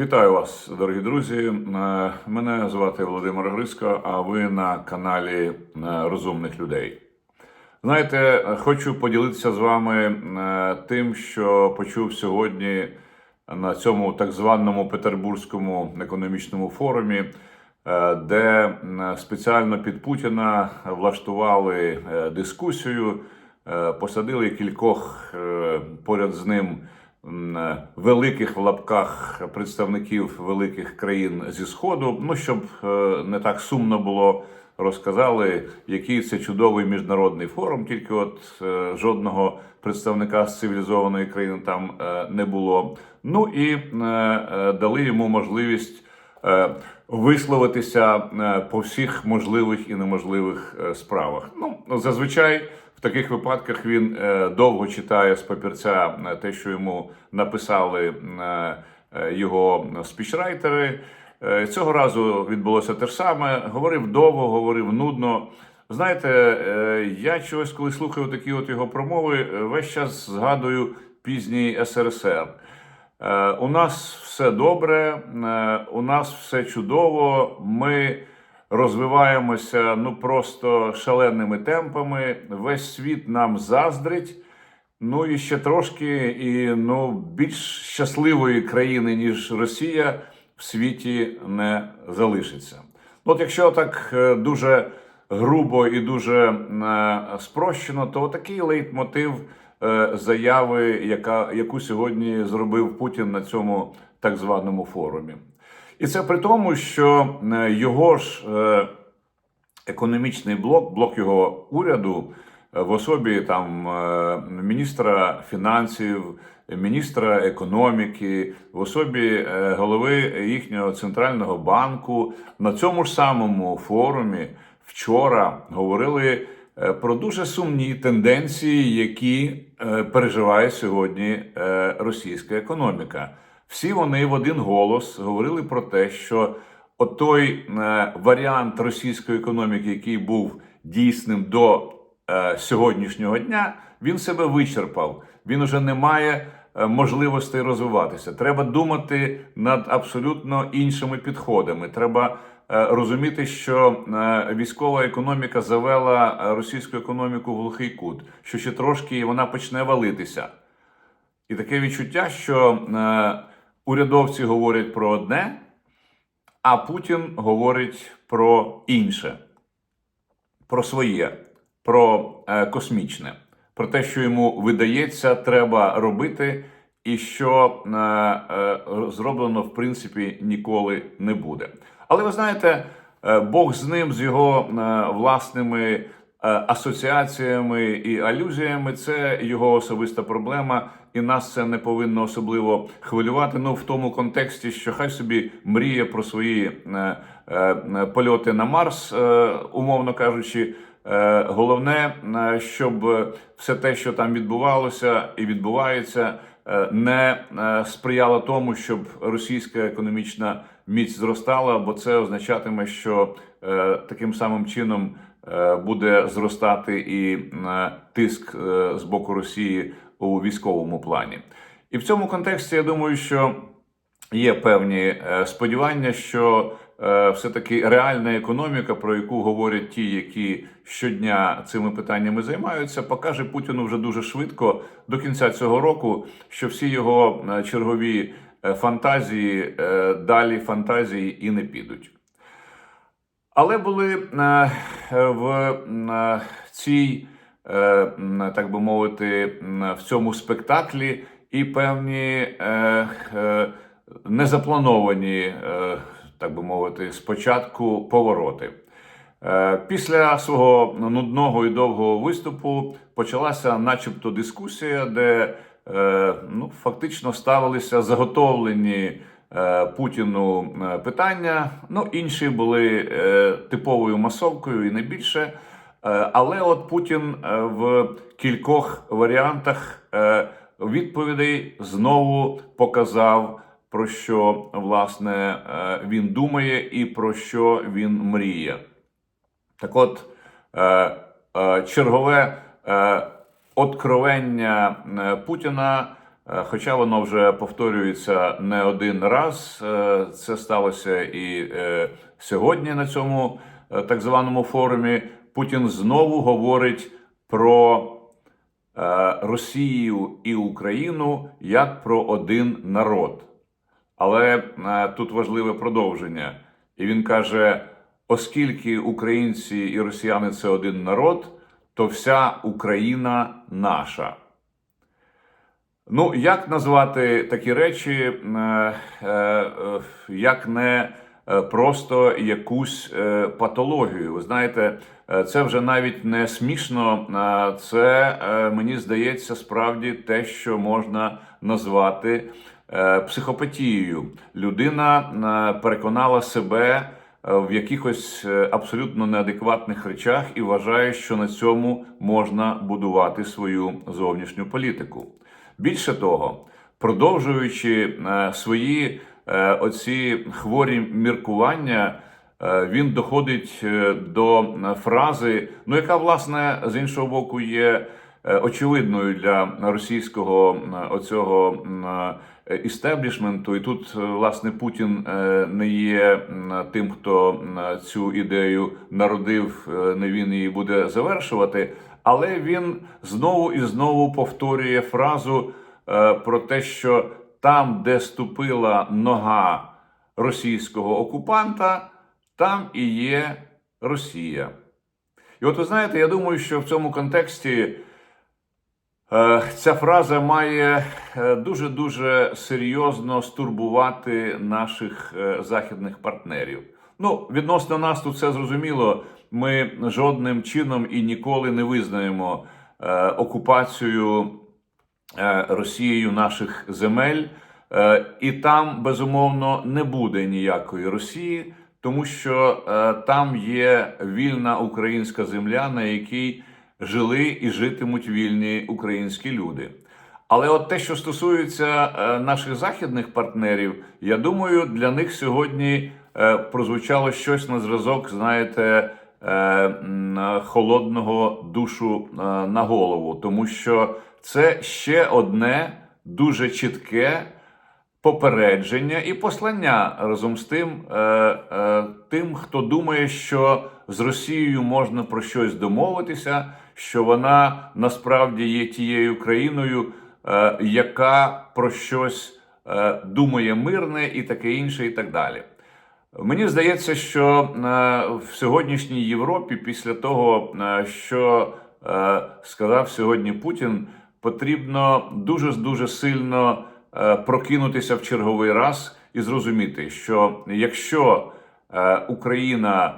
Вітаю вас, дорогі друзі. Е, Мене звати Володимир Грицько, а ви на каналі е, Розумних людей. Знаєте, хочу поділитися з вами е, тим, що почув сьогодні на цьому так званому Петербурзькому економічному форумі, де спеціально під Путіна влаштували дискусію, посадили кількох поряд з ним великих в лапках представників великих країн зі Сходу. Ну, щоб е, не так сумно було, розказали, який це чудовий міжнародний форум, тільки от е, жодного представника з цивілізованої країни там е, не було. Ну і е, е, дали йому можливість. е, Висловитися е, по всіх можливих і неможливих е, справах. Ну зазвичай в таких випадках він е, довго читає з папірця е, те, що йому написали е, його спічрайтери. Цього разу відбулося те ж саме. Говорив довго, говорив нудно. Знаєте, я чогось, коли слухаю такі от його промови, весь час згадую пізній СРСР. У нас все добре, у нас все чудово. Ми розвиваємося ну просто шаленими темпами. Весь світ нам заздрить. Ну і ще трошки, і ну більш щасливої країни, ніж Росія, в світі не залишиться. От якщо так е, дуже грубо і дуже е, спрощено, то такий лейтмотив е, заяви, яка, яку сьогодні зробив Путін на цьому так званому форумі. І це при тому, що е, його ж е, економічний блок, блок його уряду е, в особі там міністра фінансів, міністра економіки, в особі голови їхнього центрального банку на цьому ж самому форумі вчора говорили про дуже сумні тенденції, які переживає сьогодні російська економіка. Всі вони в один голос говорили про те, що отой е, варіант російської економіки, який був дійсним до е, сьогоднішнього дня, він себе вичерпав. Він уже не має е, можливостей розвиватися. Треба думати над абсолютно іншими підходами. Треба розуміти, що військова економіка завела російську економіку в глухий кут, що ще трошки вона почне валитися. І таке відчуття, що урядовці говорять про одне, а Путін говорить про інше, про своє, про е, космічне, про те, що йому видається, треба робити, і що е, е, зроблено в принципі ніколи не буде. Але ви знаєте, Бог з ним, з його власними асоціаціями і алюзіями, це його особиста проблема, і нас це не повинно особливо хвилювати. Ну в тому контексті, що хай собі мріє про свої е, е, польоти на Марс, е, умовно кажучи. Е, Головне, е, щоб все те, що там відбувалося і відбувається, е, не сприяло тому, щоб російська економічна міць зростала, бо це означатиме, що таким самим чином буде зростати і е, тиск е, з боку Росії у військовому плані. І в цьому контексті я думаю, що є певні е, сподівання, що е, все-таки реальна економіка, про яку говорять ті, які щодня цими питаннями займаються, покаже Путіну вже дуже швидко до кінця цього року, що всі його е, чергові е, фантазії е, далі фантазії і не підуть. Але були е, в е, цій, е, так би мовити, в цьому спектаклі і певні е, е, незаплановані, е, так би мовити, спочатку повороти. Е, Після свого нудного і довгого виступу почалася, начебто, дискусія, де е, ну, фактично ставилися заготовлені е, Путіну е, питання. Ну, інші були е, типовою масовкою і не більше. Е, Але от Путін е, в кількох варіантах е, відповідей знову показав, про що власне е, він думає і про що він мріє. Так от, е, е, чергове е, откровення е, Путіна Е, Хоча воно вже повторюється не один раз, Е, це сталося і е, сьогодні на цьому е, так званому форумі. Путін знову говорить про е, Росію і Україну як про один народ. Але е, тут важливе продовження. І він каже: оскільки українці і росіяни це один народ, то вся Україна наша. Ну, як назвати такі речі, е, е, е, як не просто якусь патологію? Ви знаєте, це вже навіть не смішно, це мені здається справді те, що можна назвати психопатією. Людина переконала себе в якихось абсолютно неадекватних речах і вважає, що на цьому можна будувати свою зовнішню політику. Більше того, продовжуючи е, свої е, оці хворі міркування, е, він доходить до фрази, ну яка власне з іншого боку є очевидною для російського оцього істеблішменту. І тут власне Путін не є тим, хто цю ідею народив, не він її буде завершувати. Але він знову і знову повторює фразу е, про те, що там, де ступила нога російського окупанта, там і є Росія. І от ви знаєте, я думаю, що в цьому контексті е, ця фраза має е, дуже-дуже серйозно стурбувати наших західних партнерів. Ну, відносно нас тут все зрозуміло. Ми жодним чином і ніколи не визнаємо е, окупацію е, Росією наших земель, е, і там безумовно не буде ніякої Росії, тому що е, там є вільна українська земля, на якій жили і житимуть вільні українські люди. Але от те, що стосується е, наших західних партнерів, я думаю, для них сьогодні е, прозвучало щось на зразок, знаєте, холодного душу е, на голову, тому що це ще одне дуже чітке попередження і послання разом з тим, е, е, тим, хто думає, що з Росією можна про щось домовитися, що вона насправді є тією країною, е, яка про щось е, думає мирне і таке інше, і так далі. Мені здається, що е, в сьогоднішній Європі, після того, е, що е, сказав сьогодні Путін, потрібно дуже дуже сильно прокинутися в черговий раз і зрозуміти, що якщо Україна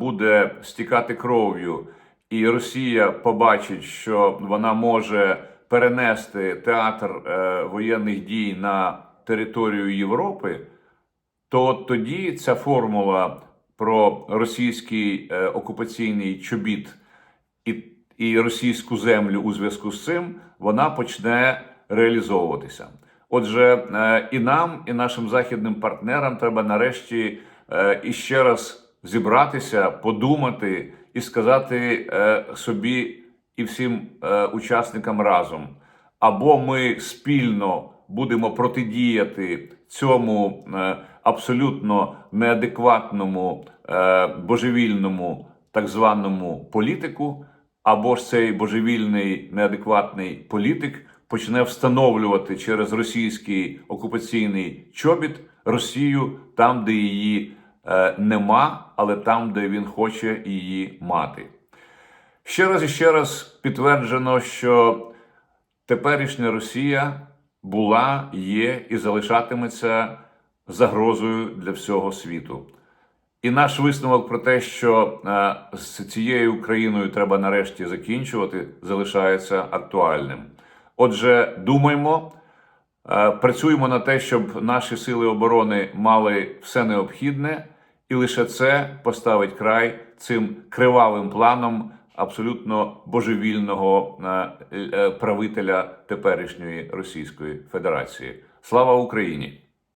буде стікати кров'ю, і Росія побачить, що вона може перенести театр воєнних дій на територію Європи, то тоді ця формула про російський е, окупаційний чобіт і, і російську землю у зв'язку з цим вона почне реалізовуватися. Отже, е, і нам, і нашим західним партнерам треба нарешті е, іще раз зібратися, подумати і сказати собі і всім учасникам разом. Або ми спільно будемо протидіяти цьому абсолютно неадекватному е, божевільному так званому політику, або ж цей божевільний неадекватний політик почне встановлювати через російський окупаційний чобіт Росію там, де її е, нема, але там, де він хоче її мати. Ще раз і ще раз підтверджено, що теперішня Росія була, є і залишатиметься загрозою для всього світу. І наш висновок про те, що е, з цією країною треба нарешті закінчувати, залишається актуальним. Отже, думаймо, е, працюємо на те, щоб наші сили оборони мали все необхідне, і лише це поставить край цим кривавим планам абсолютно божевільного е, правителя теперішньої Російської Федерації. Слава Україні!